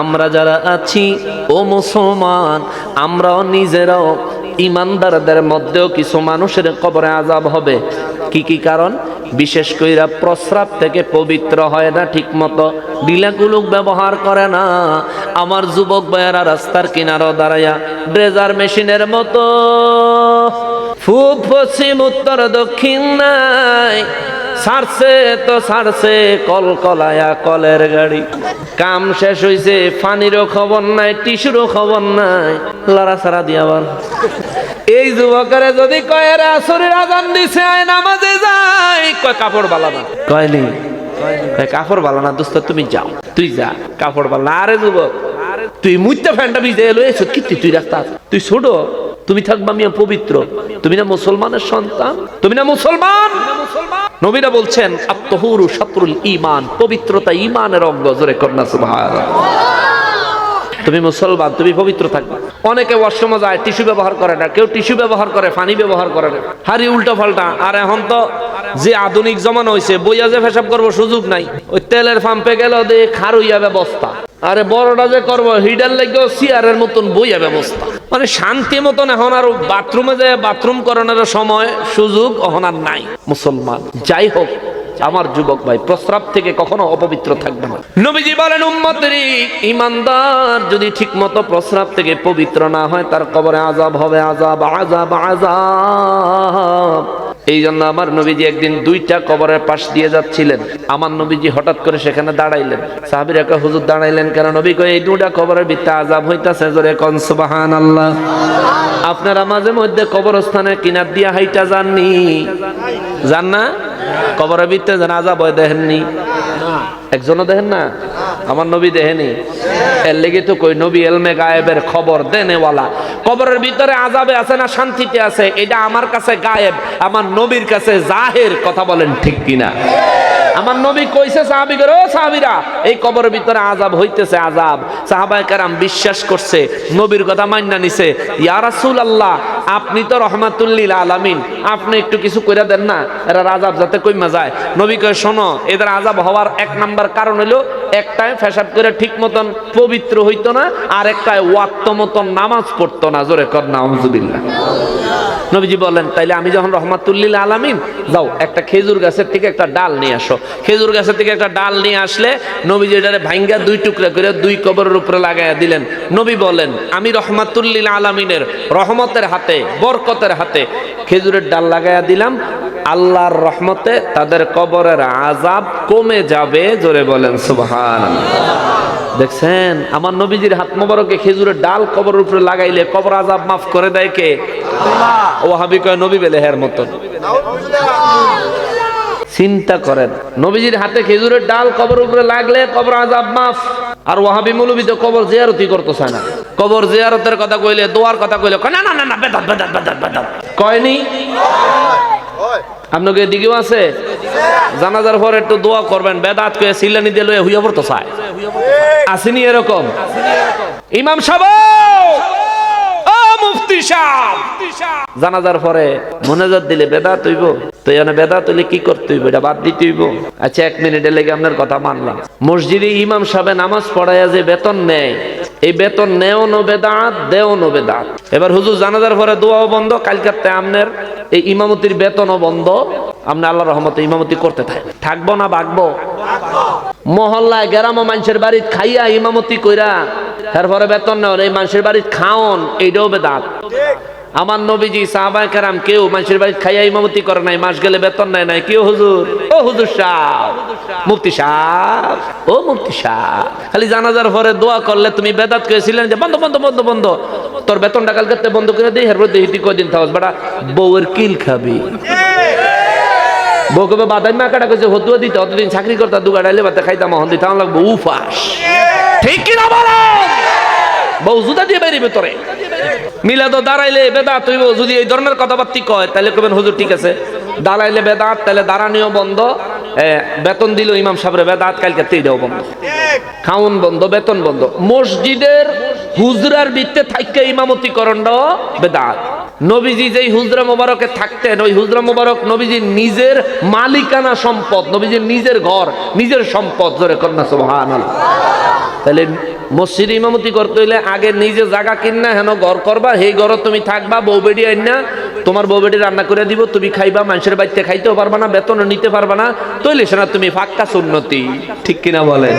আমরা যারা আছি, ও মুসলমান, আমরাও নিজেরাও ইমানদারদের মধ্যেও কিছু মানুষের কবরে আজাব হবে। কি কি কারণ? বিশেষ কইরা প্রস্রাব থেকে পবিত্র হয় না ঠিক মতো ডিলাকুলুক ব্যবহার করে না। আমার যুবক ভাইয়েরা রাস্তার কিনারও দাঁড়াইয়া ড্রেজার মেশিনের মতো পূব পশ্চিম, উত্তর, দক্ষিণ নাই। সারছে তো সারছে কল কলায়া কলের গাড়ি। কাম শেষ হইছে পানিরও খবর নাই, টিস্যুরও খবর নাই। লড়া সারা দিয়া বল। এই যুবকের যদি কয়ের আসরের আজান দিছে, আয় নামাজে যাই। কয়, কাপড় বালা না। কয়নি কয়, কাপড় বালা না, দোস্ত, তুমি যাও, তুই যা, কাপড় বালা আরে যুবক, তুই মুইতে ফ্যানটা ভিজে এলো এসব কি তুই রাস্তা তুই ছোট? তুমি থাকবা মিয়া পবিত্র। তুমি না মুসলমানের সন্তান? তুমি না মুসলমান? নবীরা বলছেন, আত্মহুরু শত্রুল ইমান পবিত্রতা ইমানের অঙ্গ। জোরে কন্যা সুবহানাল্লাহ। তুমি মুসলমান, তুমি পবিত্র থাকবে। অনেকে ওয়াশরুম যায় টিস্যু ব্যবহার করে না। কেউ টিস্যু ব্যবহার করে, পানি ব্যবহার করে না। হারি উল্টো পাল্টা আর এখন তো যে আধুনিক জমানো হয়েছে বইয়া যে ফেসাব করব সুযোগ নাই। ওই তেলের পাম্পে গেল দে খারুইয়া ব্যবস্থা। আরে বড়টা যে করব, হিডার লাগেও সিয়ারের মতন বইয়া ব্যবস্থা। মানে শান্তি মতন এখন আর বাথরুমে যে বাথরুম করানোর সময় সুযোগ এখন আর নাই। মুসলমান, যাই হোক আমার যুবক ভাই প্রস্রাব থেকে কখনো অপবিত্র থাকবে না। নবীজি বলেন উম্মতেরই ইমানদার যদি ঠিকমতো প্রস্রাব থেকে পবিত্র না হয় তার কবরে আজাব হবে আজাব আজাব আজাব এই জন্য আমার নবীজি একদিন দুইটা কবরের পাশ দিয়ে যাচ্ছিলেন। আমার নবীজি হঠাৎ করে সেখানে দাঁড়াইলেন। সাহাবির একা হুজুর দাঁড়াইলেন কেন? নবী কই এই দুটা কবরের ভিত্তে আজাব হইতাছে জোরে কন সুবহানাল্লাহ। আপনারা মাঝে মধ্যে কবরস্থানে কিনার দিয়া হাইটা যাননি। যান না? কবরের ভিতরে যেন বয় দেখেননি? একজনও দেখেন না? আমার নবী দেখেনি? এর লেগে তো কই নবী এলমে গায়েবের খবর দেনেওয়ালা। কবরের ভিতরে আজাবে আছে না শান্তিতে আছে? এটা আমার কাছে গায়েব, আমার নবীর কাছে জাহের কথা বলেন ঠিক কিনা? আমার নবী কইছে সাহাবিগের ও সাহাবিরা, এই কবরের ভিতরে আজাব হইতেছে আজাব সাহাবায়ে কেরাম বিশ্বাস করছে, নবীর কথা মান্না নিছে। ইয়া রাসূলুল্লাহ, আপনি তো রহমাতুল্লিল আলামিন। আপনি একটু কিছু কইরা দেন না, এরা আজাব যাতে কইমা যায়। নবী কয়, শোনো, এদের আজাব হওয়ার এক নাম্বার কারণ হলো একটায় ফেসাব করে ঠিক মতন পবিত্র হইতো না, আর একটায় ওয়াক্ত মতন নামাজ পড়তো না। জোরে কর না নবীজি বলেন, তাইলে আমি যখন রহমাতুল্লিল আলামিন যাও, একটা খেজুর গাছের থেকে একটা ডাল নিয়ে আসো। খেজুর গাছের থেকে একটা ডাল নিয়ে আসলে নবীজি এটারে ভাঙ্গা দুই টুকরা করে দুই কবরের উপরে লাগাইয়া দিলেন। নবী বলেন, আমি রহমাতুল্লিল আলামিনের রহমতের হাতে, বরকতের হাতে খেজুরের ডাল লাগাইয়া দিলাম। আল্লাহর রহমতে তাদের কবরের আজাব কমে যাবে। জোরে বলেন সুবহান দেখছেন? আমার নবীজির হাত মোবারকে খেজুরের ডাল কবরের উপরে লাগাইলে কবর আজাব মাফ করে দেয় কে? ও হাবি কয় নবী বেলে হের মতন চিন্তা করেন নবীজির হাতে খেজুরের ডাল কবর উপরে লাগলে কবর আজাব মাফ। আর ওয়াহাবি মৌলবী তো কবর জিয়ারতি করতে না। কবর জিয়ারতের কথা কইলে দোয়ার কথা কইলে না না না না বেদাত বেদাত বেদাত বেদাত। কয়নি? আপনাকে দিকেও আছে? জানাজার পর একটু দোয়া করবেন, বেদাত কয়ে সিলানি দিয়ে লয়ে হুইয়া পড়তো চায়। আসেনি এরকম। ইমাম সাহেব! ও মুফতি সাহেব! জানাজার পরে মনোজাত দিলে বেদাত হইব। তো এখানে বেদাত হইলে কি করতে হইব? এটা বাদ দিতে হইব। আচ্ছা এক মিনিটে লেগে আপনার কথা মানলাম। মসজিদে ইমাম সাহেব নামাজ পড়াইয়া যে বেতন নেয়, এই বেতন নেও নো বেদাত, দেও নো বেদাত। এবার হুজুর জানাজার পরে দোয়াও বন্ধ কালকাতে আমনের এই ইমামতির বেতনও বন্ধ। আপনি আল্লাহ রহমতে ইমামতি করতে থাকেন থাকব না বাগবো? মহল্লায় গ্রাম মানুষের বাড়ি খাইয়া ইমামতি কইরা, এরপরে বেতন নেওয়ার এই মানুষের বাড়ি খাওন, এইটাও বেদাত। আমার নবীজি সাহাবায়ে কেরাম কেউ মানুষের বাড়ি খাইয়া ইমামতি করে নাই, মাস গেলে বেতন নেয় নাই। কেউ হুজুর? ও হুজুর সাহ মুফতি সাহ ও মুফতি সাহ খালি জানাজার পরে দোয়া করলে তুমি বেদাত করেছিলেন যে, বন্ধ বন্ধ বন্ধ বন্ধ, তোর বেতনটা কালকে বন্ধ করে দিই হেরপর দেখি তুই কদিন থাকস, বেটা, বউয়ের কিল খাবি। বউ কবে বাদাই মা কাটা কইছে হতুয়া দিতে, অতদিন চাকরি করতা, দুগা ডাইলে বাতে খাইতাম হন দিতাম লাগবো উফাস। ঠিক বউ জুতা দিয়ে বেরিয়ে তোরে মিলাদ দাঁড়াইলে বেদাত হইব, যদি এই ধরনের কথাবার্তি কয় তাহলে কবেন হুজুর, ঠিক আছে। দাঁড়াইলে বেদাত তাহলে দাঁড়ানিও বন্ধ। বেতন দিল ইমাম সাহেবের বেদাত, কালকে তেইটাও বন্ধ। খাউন বন্ধ, বেতন বন্ধ। মসজিদের হুজরার ভিত্তে থাইকে ইমামতি করণটাও বেদাত। নবীজি যেই হুজরা মোবারকে থাকতেন ওই হুজরা মোবারক নবীজির নিজের মালিকানা সম্পদ নবীজির নিজের ঘর নিজের সম্পদ জোরে কন্যা সুবহানাল্লাহ। তাহলে মসজিদ ইমামতি করতে হইলে আগে নিজে জায়গা কিনা হেন ঘর করবা সেই ঘর তুমি থাকবা বউ বেডি আইন না তোমার বউ বেডি রান্না করে দিব তুমি খাইবা মানুষের বাড়িতে খাইতেও পারবা না বেতন নিতে পারবা না তৈলে সেনা তুমি ফাক্কা সুন্নতি। ঠিক কিনা বলেন?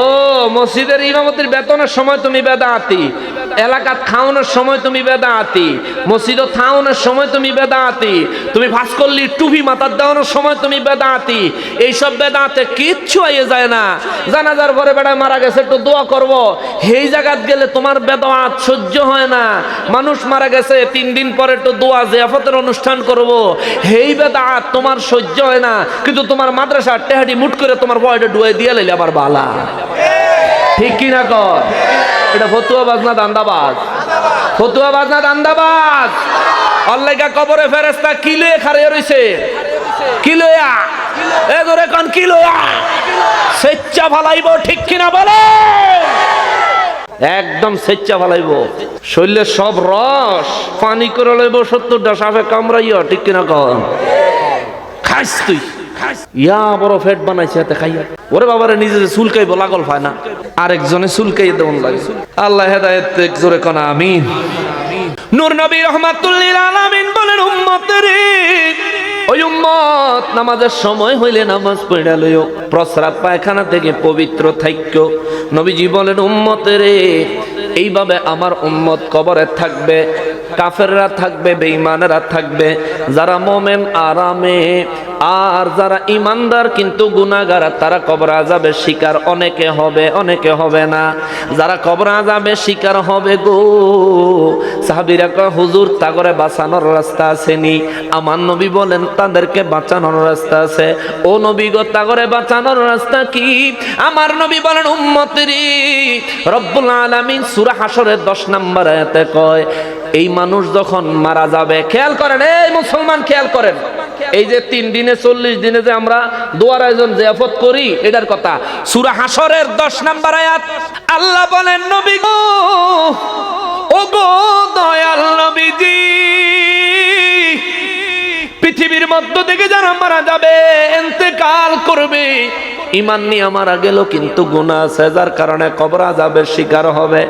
ও মসজিদের ইমামতির বেতনের সময় তুমি বেদাতি এলাকাত খাওয়ানোর সময় তুমি বেদাতি, মসজিদত খাওয়ানোর সময় তুমি বেদাতি, তুমি ফাঁস করলি টুপি মাথার দেওয়ানোর সময় তুমি বেদাতি। এইসব বেদাতে কিচ্ছু আইয়ে যায় না। জানাজার ঘরে বেড়ায় মারা গেছে, একটু দোয়া করব। সেই জায়গাত গেলে তোমার বেদাত সহ্য হয় না। মানুষ মারা গেছে, তিন দিন পরে একটু দোয়া, জিয়াফতের অনুষ্ঠান করব। সেই বেদাত তোমার সহ্য হয় না। কিন্তু তোমার মাদ্রাসা টেহাটি মুট করে তোমার বয়টা ডুয়ে দিয়ে লাইলে আবার বালা। ঠিক কি না কর? এটা ফতুয়া বাজনা দান্দাবাজ? ফতুয়া বাজনা দান্দাবাজ? অল্লাইকা কবরে ফেরেস্তা কিলোয়ে খারে রইছে। কিলোয়া? এ ধরে কোন, কিলোয়া? স্বেচ্ছা ফালাইব, ঠিক কিনা বলে? একদম স্বেচ্ছা ফালাইব। শরীরের সব রস। পানি করে লইব, সত্তরটা সাপে কামড়াইয়া, ঠিক কিনা কন খাইস তুই। ইয়া বড় ফেট বানাইছে এতে খাইয়া। ওরে বাবারে, নিজে যে চুলকাইব লাগল না। আরেকজনে চুলকাই লাগে। আল্লাহ হেদায়েত জোরে কনা, আমিন। নূর নবী রহমাতুল্লিল আলামিন বলেন উম্মতের ওই উম্মত, নামাজের সময় হইলে নামাজ পড়া লইও। প্রস্রাব পায়খানা থেকে পবিত্র থাইক্য। নবীজি বলেন, উম্মত রে, এইভাবে আমার উম্মত কবরে থাকবে। কাফেররা থাকবে, বেঈমানেরা থাকবে। যারা মোমেন আরামে আর যারা ইমানদার কিন্তু গুনাগার তারা কবর আজাবের শিকার অনেকে হবে অনেকে হবে না। যারা কবর আজাবের শিকার হবে গো, সাহাবিরা কয়, হুজুর তাগরে বাঁচানোর রাস্তা আসেনি। আমার নবী বলেন, তাদেরকে বাঁচানোর রাস্তা আছে। ও নবী গো তাগরে বাঁচানোর রাস্তা কি? আমার নবী বলেন, উম্মতেরি রব্বুল আলামিন সূরা হাসরের 10 নম্বর আয়াতে কয়, এই মানুষ যখন মারা যাবে, খেয়াল করেন, এই মুসলমান খেয়াল করেন। এই যে তিন দিনে, চল্লিশ দিনে যে আমরা দোয়ার আয়োজন, জিয়াফত করি, এটার কথা। সুরা হাসরের দশ নাম্বার আয়াত, আল্লাহ বলেন, নবী গো ও গো দয়াল নবীজি, পৃথিবীর মধ্য থেকে যারা মারা যাবে এতেকাল করবে ইমান নিয়ে মারা গেল, কিন্তু গুণা যার কারণে কবর আজাবের শিকার হবে।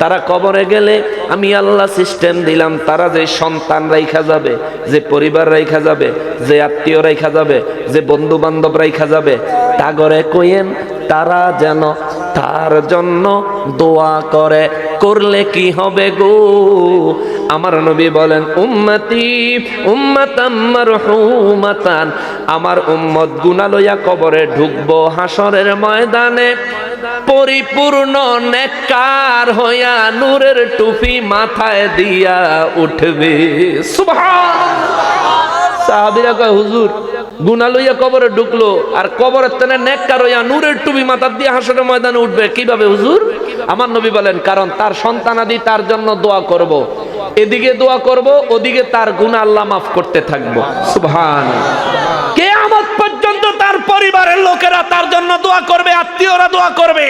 তারা কবরে গেলে আমি আল্লাহ সিস্টেম দিলাম, তারা যে সন্তান রাইখা যাবে, যে পরিবার রাইখা যাবে, যে আত্মীয় রাইখা যাবে, যে বন্ধু বান্ধব রাইখা যাবে, তাগরে কইেন তারা যেন তার জন্য দোয়া করে। করলে কি হবে গো? আমার নবী বলেন, উম্মতি মারহুমাতান। আমার উম্মত গুনাহ লইয়া কবরে ঢুকবো হাসরের ময়দানে। পরিপূর্ণ নেককার হইয়া নূরের টুপি মাথায় দিয়া উঠবে। সুবহান সাহাবিরা কয়, হুজুর গুনা লইয়া কবরে ঢুকলো, আর কবরের তেনে নেককার হইয়া নূরের টুপি মাথার দিয়ে হাসরের ময়দানে উঠবে। কীভাবে হুজুর? আমার নবী বলেন, কারণ তার সন্তানাদি তার জন্য দোয়া করব। এদিকে দোয়া করব, ওদিকে তার গুণা আল্লাহ মাফ করতে থাকব। সুবহান কে তার পরিবারের লোকেরা তার জন্য দোয়া করবে, আত্মীয়রা দোয়া করবে।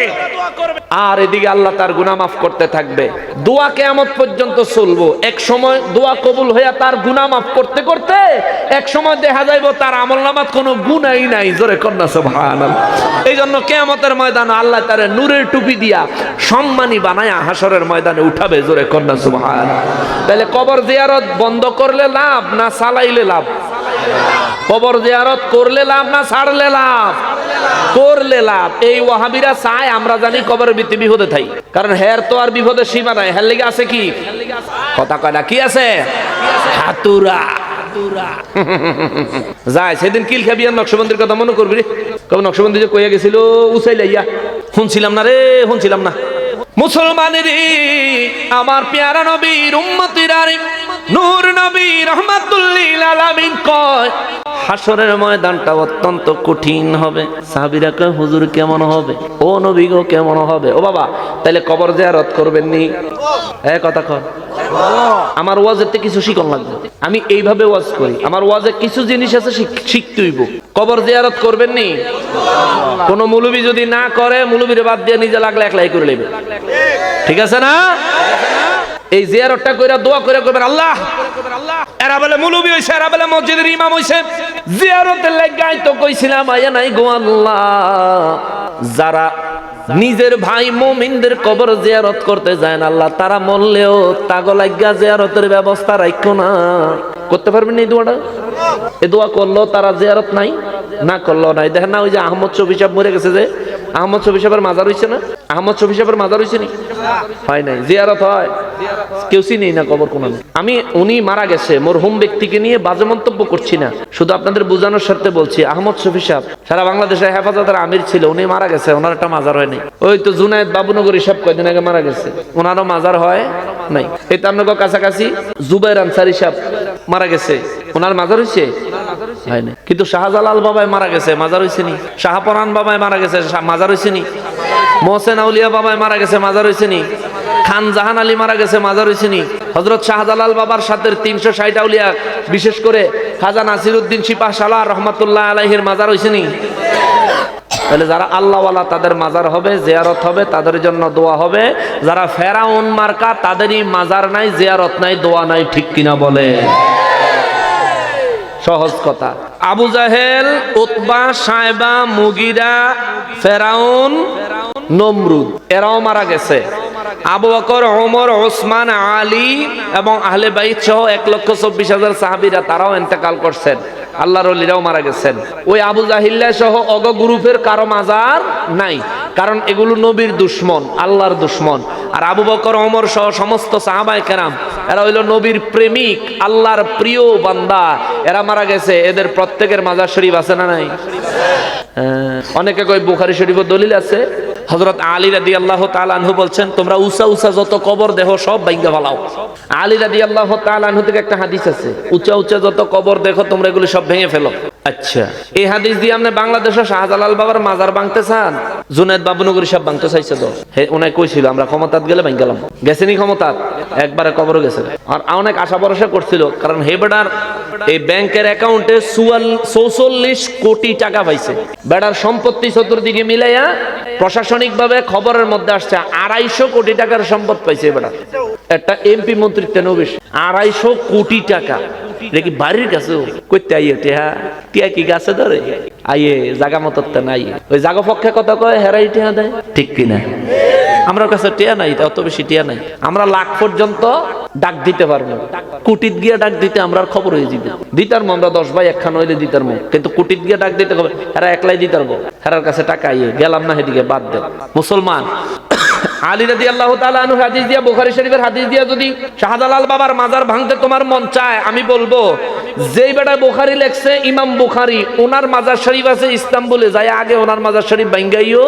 আর এদিকে আল্লাহ তার গুনাহ মাফ করতে থাকবে। দোয়া কেয়ামত পর্যন্ত চলবো। এক সময় দোয়া কবুল হইয়া তার গুনাহ মাফ করতে করতে এক সময় দেখা যাইব তার আমল নামাত কোনো গুনাই নাই। জোরে কন্যা, সুবহানাল্লাহ। এই জন্য কেয়ামতের ময়দান আল্লাহ তার নূরের টুপি দিয়া সম্মানী বানায়া হাসরের ময়দানে উঠাবে। জোরে কন্যা সুবহান তাহলে কবর জিয়ারত বন্ধ করলে লাভ না চালাইলে লাভ? কবর জিয়ারত করলে লাভ না ছাড়লে লাভ? করলে লাভ। এই ওয়াহাবিরা চায় আমরা জানি কবরের ভিত্তি বিপদে থাই। কারণ হের তো আর বিপদের সীমা নাই। হের লেগে আছে কি? কথা কয় না, কি আছে? হাতুরা। যায়, সেদিন কিল খাবি আর নকশবন্দির কথা মনে করবি রে। কবে নকশবন্দি যে কইয়া গেছিল উসাই লাইয়া। শুনছিলাম না রে, শুনছিলাম না। মুসলমানের আমার পেয়ারা নবীর উম্মতিরা রে নূর আমার ওয়াজেতে কিছু শিকন লাগবে। আমি এইভাবে ওয়াজ করি। আমার ওয়াজে কিছু জিনিস আছে শিখ- শিখতে হইব। কবর জিয়ারত করবেন নি কোন মুলুবি যদি না করে, মুলুবির বাদ দিয়ে নিজে লাগলে একলাই করে নেবে ঠিক আছে না? এই জিয়ারতটা কইরা দোয়া করে করবেন আল্লাহ। এরা বলে মুলুবি হইছে, এরা বলে মসজিদের ইমাম হইছে। জিয়ারতের লাগাই তো কইছিলাম, আয়া নাই গো আল্লাহ। যারা নিজের ভাই মোমিনদের কবর জিয়ারত করতে যায় না, আল্লাহ, তারা মরলেও তাগলাজ্ঞা জিয়ারতের ব্যবস্থা রাখো না। করতে পারবেন এই দোয়াটা? এ দোয়া করল তারা জিয়ারত নাই, না করল নাই। দেখেন না, ওই যে আহমদ শফি সাহেব মরে গেছে যে, আহমদ শফি সাহেবের মাজার হইছে না? আহমদ শফি সাহেবের মাজার হইছে নি? হয় নাই, জিয়ারত হয়। কেউ চিনি না কবর কোন আমি, উনি মারা গেছে, মরহুম ব্যক্তিকে নিয়ে বাজে মন্তব্য করছি না। শুধু আপনাদের বোঝানোর স্বার্থে বলছি, আহমদ শফি সাহেব, সারা বাংলাদেশের হেফাজতের আমির ছিল, উনি মারা গেছে, ওনার একটা মাজার হয়নি। ওই তো জুনায়দ বাবুনগরী সাহেব কয়দিন আগে মারা গেছে, ওনারও মাজার হয় নাই। এই তো আপনার কাছাকাছি জুবাইর আনসারি সাহেব মারা গেছে, ওনার মাজার হয়েছে? হয় কিন্তু শাহজালাল বাবাই মারা গেছে, মাজার হয়েছে নি? শাহপরান বাবাই মারা গেছে, মাজার হয়েছে নি? মোহসেন আউলিয়া বাবাই মারা গেছে, মাজার হয়েছে নি? খান জাহান আলী মারা গেছে, মাজার হয়েছে হজরত শাহজালাল বাবার সাথে তিনশো ষাট আউলিয়া, বিশেষ করে খাজা নাসিরুদ্দিন সিপাহ সালাহ রহমতুল্লাহ আলাইহির মাজার হয়েছে তাহলে যারা আল্লাহওয়ালা, তাদের মাজার হবে, জিয়ারত হবে, তাদের জন্য দোয়া হবে। যারা ফেরাউন মার্কা, তাদেরই মাজার নাই, জিয়ারত নাই, দোয়া নাই, ঠিক কিনা বলে? সহজ কথা। আবু জাহেল, উতবা সাহেবা মুগিরা, ফেরাউন, নমরুদ, এরাও মারা গেছে। আবু বকর ওমর ওসমান আলী এবং আহলে বাইত সহ এক লক্ষ চব্বিশ হাজার সাহাবিরা তারাও এন্তেকাল করছেন। আল্লাহর অলিরাও মারা গেছেন। ওই আবু জাহিল্লা সহ অগ গ্রুপের কারও মাজার নাই কারণ এগুলো নবীর দুশ্মন আল্লাহর দুশ্মন। আর আবু বকর ওমর সহ সমস্ত সাহাবায় কেরাম এরা হইল নবীর প্রেমিক আল্লাহর প্রিয় বান্দা। এরা মারা গেছে এদের প্রত্যেকের মাজার শরীফ আছে না নাই? হ্যাঁ, অনেকে কই বুখারি শরীফের দলিল আছে। হজরত আলী রাদি আল্লাহ তালানহু বলছেন, তোমরা উঁচা উঁচা যত কবর দেহ সব ভাইঙ্গে ফালাও। আলী রাদি আল্লাহ তালানহু থেকে একটা হাদিস আছে, উঁচা উঁচা যত কবর দেখো, তোমরা এগুলো সব ভেঙে ফেলো। আচ্ছা এই হাদিস দিয়ে আপনি বাংলাদেশের শাহজালাল বাবার মাজার ভাঙতে চান? জুনেদ বাবুনগরী সব ভাঙতে চাইছে তো। হে ওনায় কইছিল, আমরা ক্ষমতাত গেলে ভাঙ গেলাম। গেছেনি ক্ষমতাত? একবারে কবরও গেছে। আর অনেক আশা ভরসা করছিল, কারণ হে বেটার, এই ব্যাংকের অ্যাকাউন্টে চৌচল্লিশ কোটি টাকা পাইছে। বেডার সম্পত্তি চতুর্দিকে মিলাইয়া প্রশাসনিক ভাবে খবরের মধ্যে আসছে, আড়াইশো কোটি টাকার সম্পদ পাইছে বেটা একটা এমপি মন্ত্রিত্ব নবিশ আড়াইশো কোটি টাকা। দেখি বাড়ির কাছে? কইতে আইয়ে টিহা টিয়া কি গাছে ধরে? আইয়ে জাগা মতো নাই। ওই জাগা পক্ষে কথা কয়, হেরাই টিহা দেয়। ঠিক কিনা? আমার কাছে টিয়া নাই অত বেশি টিয়া নাই। আমরা লাখ পর্যন্ত ডাক দিতে পারব। কুটিত গিয়ে ডাক দিতে আমরা খবর হয়ে যাবে দিতার আমরা দশ ভাই একখান হইলে দিতার মো কিন্তু কুটিত গিয়ে ডাক দিতে হবে এরা একলাই দিতার গো। হেরার কাছে টাকা আইয়ে, গেলাম না সেদিকে বাদ দে। মুসলমান আলী রাদি আল্লাহ তালু হাদিস দিয়া, বুখারি শরীফের হাদিস দিয়া যদি শাহজালাল বাবার মাজার ভাঙতে তোমার মন চায়, আমি বলব, যেই বেটা বুখারি লেখছে, ইমাম বুখারি ওনার মাজার শরীফ আছে ইস্তাম্বুলে যাই আগে ওনার মাজার শরীফ ভাঙ্গাইও,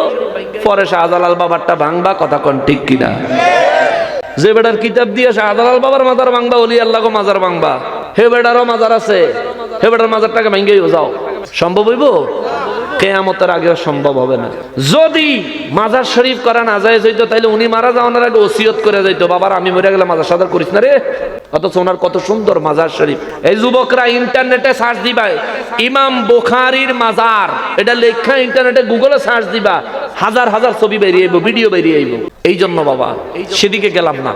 পরে শাহজালাল বাবারটা ভাঙবা, কথা কোন ঠিক কিনা? যে বেটার কিতাব দিয়ে শাহজালাল বাবার মাজার ভাঙবা, অলি আল্লাহ মাজার ভাঙবা, হে বেটারও মাজার আছে, হে বেটার মাজারটাকে ভাঙ্গাইও, যাও। সম্ভব হইব? কেয়ামতের আগেও সম্ভব হবে না। যদি মাজার শরীফ করা না যায় যাইতো তাইলে উনি মারা যাওয়ার আগে ওসিয়ত করে যাইতো। বাবার, আমি মরে গেলে মাজার সাদার করিস না রে। অথচ ওনার কত সুন্দর মাজার শরীফ। এই যুবকরা ইন্টারনেটে সার্চ দিবা, ইমাম বোখারির মাজার। এটা লেখা ইন্টারনেটে, গুগলে সার্চ দিবা। হাজার হাজার ছবি বেরিয়ে ভিডিও বেরিয়ে আইব। এই জন্য বাবা, সেদিকে গেলাম না।